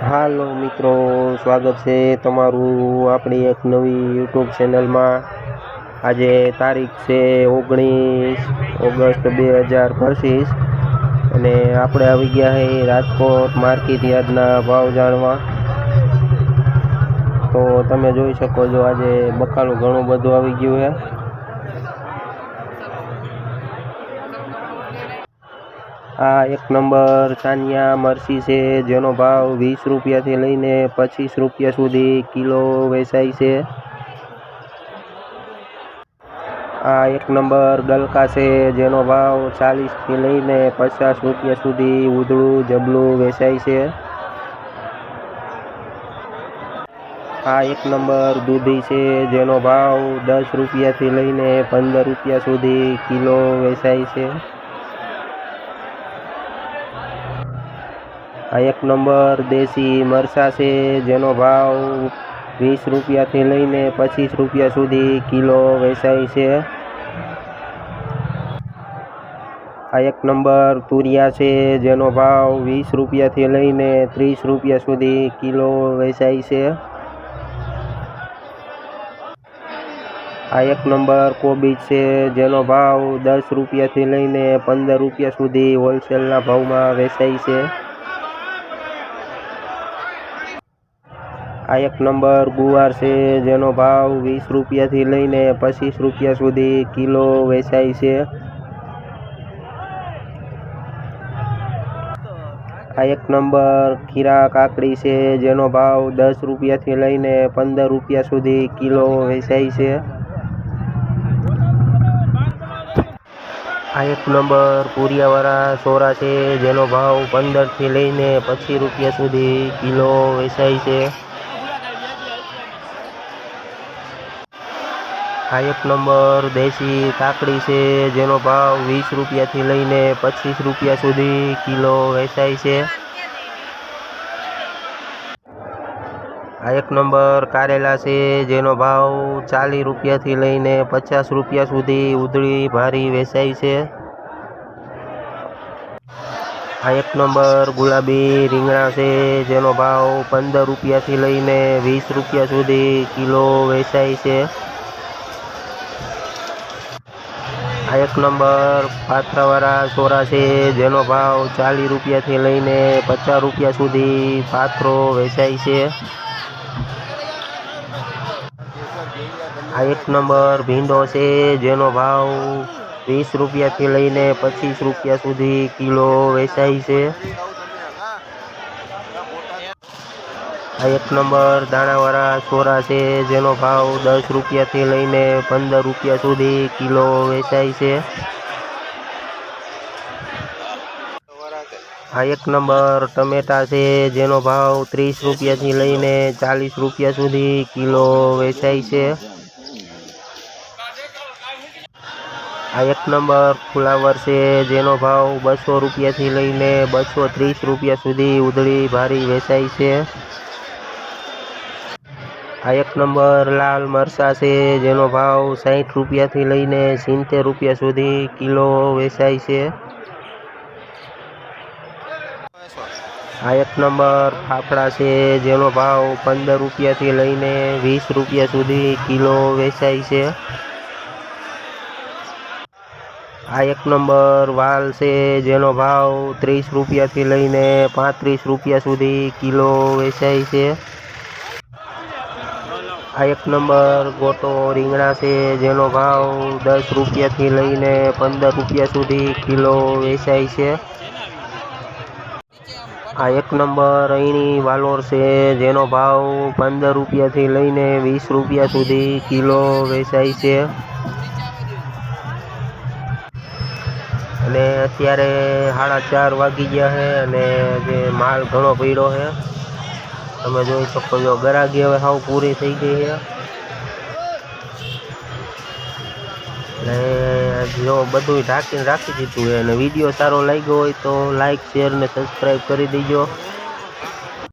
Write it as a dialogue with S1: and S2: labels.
S1: હાલો મિત્રો, સ્વાગત છે તમારું આપણી એક નવી યુટ્યુબ ચેનલમાં. આજે તારીખ છે ઓગણીસ ઓગસ્ટ બે હજાર પચીસ અને આપણે આવી ગયા છે રાજકોટ માર્કેટ યાર્ડના ભાવ જાણવા. તો તમે જોઈ શકો છો આજે બકાલું ઘણું બધું આવી ગયું છે. આ એક નંબર ચાનિયા મરસી છે, જેનો ભાવ વીસ રૂપિયાથી લઈને પચીસ રૂપિયા સુધી કિલો વેચાય છે. આ એક નંબર ગલકા છે, જેનો ભાવ ચાલીસથી લઈને પચાસ રૂપિયા સુધી ઉધળું જબલું વેચાય છે. આ એક નંબર દૂધી છે, જેનો ભાવ દસ રૂપિયાથી લઈને પંદર રૂપિયા સુધી કિલો વેચાય છે. આ એક નંબર દેશી મરસા છે, જેનો ભાવ વીસ રૂપિયાથી લઈને પચીસ રૂપિયા સુધી કિલો વેચાય છે. આ એક નંબર તુરિયા છે, જેનો ભાવ વીસ રૂપિયાથી લઈને ત્રીસ રૂપિયા સુધી કિલો વેચાય છે. આ એક નંબર કોબીજ છે, જેનો ભાવ દસ રૂપિયાથી લઈને પંદર રૂપિયા સુધી હોલસેલના ભાવમાં વેચાય છે. આ એક નંબર ગુવાર છે, જેનો ભાવ વીસ રૂપિયાથી લઈને પચીસ રૂપિયા સુધી કિલો વેચાય છે. આ એક નંબર ખીરા કાકડી છે, જેનો ભાવ દસ રૂપિયાથી લઈને પંદર રૂપિયા સુધી કિલો વેચાય છે. આ એક નંબર પૂરિયાવાળા સોરા છે, જેનો ભાવ પંદરથી લઈને પચીસ રૂપિયા સુધી કિલો વેચાય છે. આ એક નંબર, દેશી કાકડી છે, જેનો ભાવ વીસ રૂપિયાથી લઈને પચીસ રૂપિયા સુધી કિલો વેચાય છે. આ એક નંબર કારેલા છે, જેનો ભાવ ચાલીસ રૂપિયાથી લઈને પચાસ રૂપિયા સુધી ઉધળી ભારી વેચાય છે. આ એક નંબર ગુલાબી રીંગણા છે, જેનો ભાવ પંદર રૂપિયાથી લઈને વીસ રૂપિયા સુધી કિલો વેચાય છે. એક નંબર પાથરાવાળા સોરા છે, જેનો ભાવ ચાલીસ રૂપિયાથી લઈને પચાસ રૂપિયા સુધી પાથરો વેચાય છે. આ એક નંબર ભીંડો છે, જેનો ભાવ વીસ રૂપિયાથી લઈને પચીસ રૂપિયા સુધી કિલો વેચાય છે. આ એક નંબર દાણાવાળા સોરા છે, જેનો ભાવ દસ રૂપિયાથી લઈને પંદર રૂપિયા સુધી કિલો વેચાય છે. આ એક નંબર ટમેટા છે, જેનો ભાવ ત્રીસ રૂપિયાથી લઈને ચાલીસ રૂપિયા સુધી કિલો વેચાય છે. આ એક નંબર ફુલાવર છે, જેનો ભાવ બસો રૂપિયાથી લઈને બસો ત્રીસ રૂપિયા સુધી ઉધળી ભારી વેચાય છે. આ એક નંબર લાલ મરચા છે, જેનો ભાવ સાઠ રૂપિયાથી લઈને સિત્તેર રૂપિયા સુધી કિલો વેચાય છે. આ એક નંબર ફાફડા છે, જેનો ભાવ પંદર રૂપિયાથી લઈને વીસ રૂપિયા સુધી કિલો વેચાય છે. આ એક નંબર વાલ છે, જેનો ભાવ ત્રીસ રૂપિયાથી લઈને પાંત્રીસ રૂપિયા સુધી કિલો વેચાય છે. આ એક નંબર ગોટો રીંગણા છે, જેનો ભાવ દસ રૂપિયાથી લઈને પંદર રૂપિયા સુધી કિલો વેચાય છે. આ એક નંબર અહીંની વાલોર છે, જેનો ભાવ પંદર રૂપિયાથી લઈને વીસ રૂપિયા સુધી કિલો વેચાય છે. અને અત્યારે સાડા ચાર વાગી ગયા છે, અને જે માલ ઘણો પડ્યો છે. તમે જોઈ શકો છો, ગરાગી હવે સાવ પૂરી થઈ ગઈ છે. એટલે જો બધું ઢાંકીને રાખી દીધું છે અને વીડિયો સારો લાગ્યો હોય તો લાઇક શેર ને સબસ્ક્રાઈબ કરી દેજો.